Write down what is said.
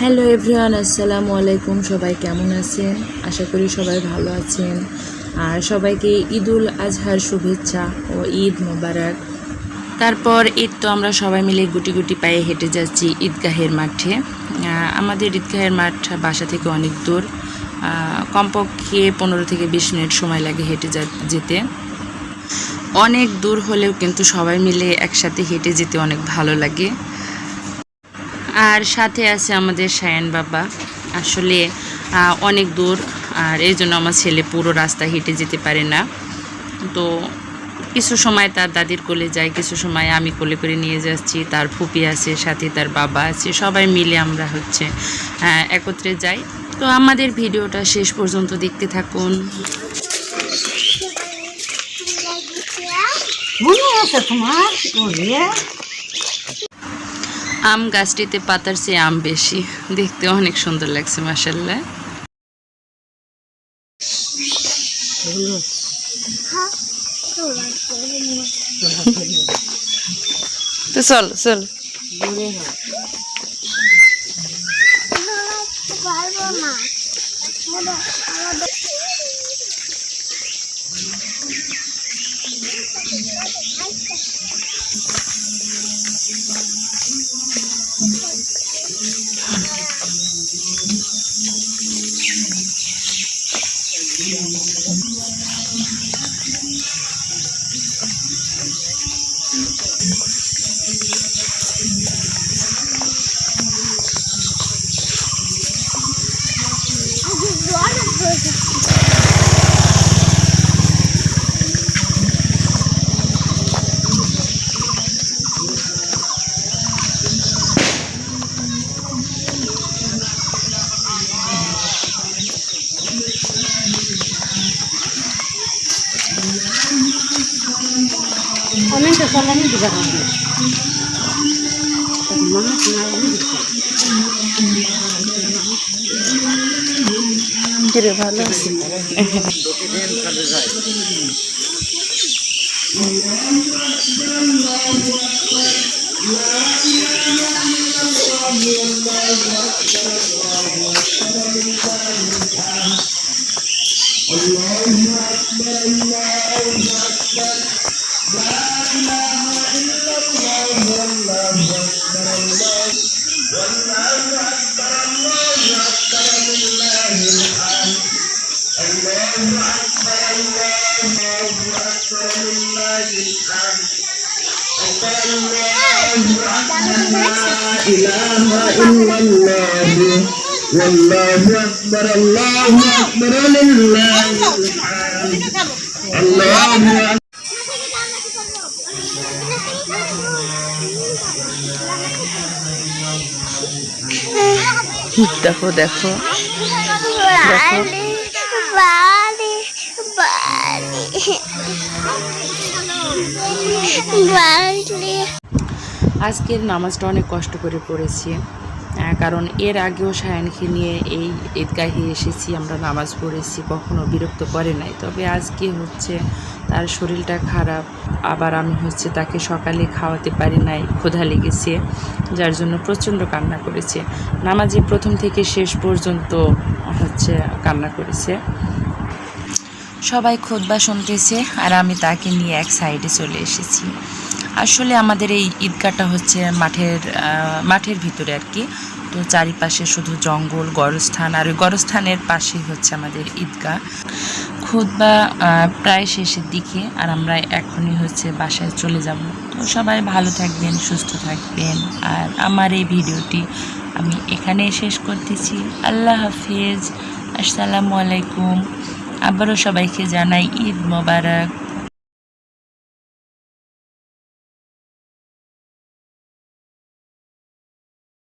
Hello everyone আসসালামু আলাইকুম। সবাই কেমন আছেন? আশা করি সবাই ভালো আছেন। আর সবাইকে ঈদুল আজহার শুভেচ্ছা ও ঈদ মোবারক। তারপর ঈদ তো আমরা সবাই মিলে গুটি গুটি পায়ে হেঁটে যাচ্ছি ঈদগাহের মাঠে। আমাদের ঈদগাহের মাঠ বাসা থেকে অনেক দূর। কমপক্ষে পনেরো থেকে বিশ মিনিট সময় লাগে হেঁটে যেতে। অনেক দূর হলেও কিন্তু সবাই মিলে একসাথে হেঁটে যেতে অনেক ভালো লাগে। আর সাথে আছে আমাদের সায়ান বাবা। আসলে অনেক দূর, আর এই জন্য আমার ছেলে পুরো রাস্তা হেঁটে যেতে পারে না। তো কিছু সময় তার দাদির কোলে যায় কিছু সময় আমি কোলে করে নিয়ে যাচ্ছি। তার ফুপি আছে, সাথে তার বাবা আছে, সবাই মিলে আমরা হচ্ছে একত্রে যাই। তো আমাদের ভিডিওটা শেষ পর্যন্ত দেখতে থাকুন। তোমার? আম গাছটিতে পাতার চেয়ে আম বেশি। দেখতে অনেক সুন্দর লাগছে মাসাল্লাহ তো চল চল। দূরে হয় কমেন্টে চালানি দিবা মনে শোনা কিরে ভালো আছে إله إلا الله والله أكبر الله أكبر لله দেখো দেখো. আজকের নামাজটা অনেক কষ্ট করে পড়েছি কারণ এর আগেও সায়ানকে নিয়ে এই ঈদগাহে এসেছি, আমরা নামাজ পড়েছি, কখনো বিরক্ত করে নাই। তবে আজকে হচ্ছে তার শরীরটা খারাপ, আবার আমি হচ্ছে তাকে সকালে খাওয়াতে পারি নাই, ক্ষুধা লেগেছে, যার জন্য প্রচণ্ড কান্না করেছে। নামাজে প্রথম থেকে শেষ পর্যন্ত হচ্ছে কান্না করেছে। সবাই খুতবা শুনতেছে, আর আমি তাকে নিয়ে এক সাইডে চলে এসেছি। আসলে আমাদের এই ঈদগাহটা হচ্ছে মাঠের মাঠের ভিতরে আর কি। তো চারিপাশে শুধু জঙ্গল গরস্থান আর ওই গরস্থানের পাশেই হচ্ছে আমাদের ঈদগাহ। আহ, প্রায় শেষের দিকে আর আমরা এখনই হচ্ছে বাসায় চলে যাব। তো সবাই ভালো থাকবেন সুস্থ থাকবেন। আর আমার এই ভিডিওটি আমি এখানেই শেষ করতেছি। আল্লাহ হাফিজ। আসসালামু আলাইকুম। আবারও সবাইকে জানাই ঈদ মোবারক।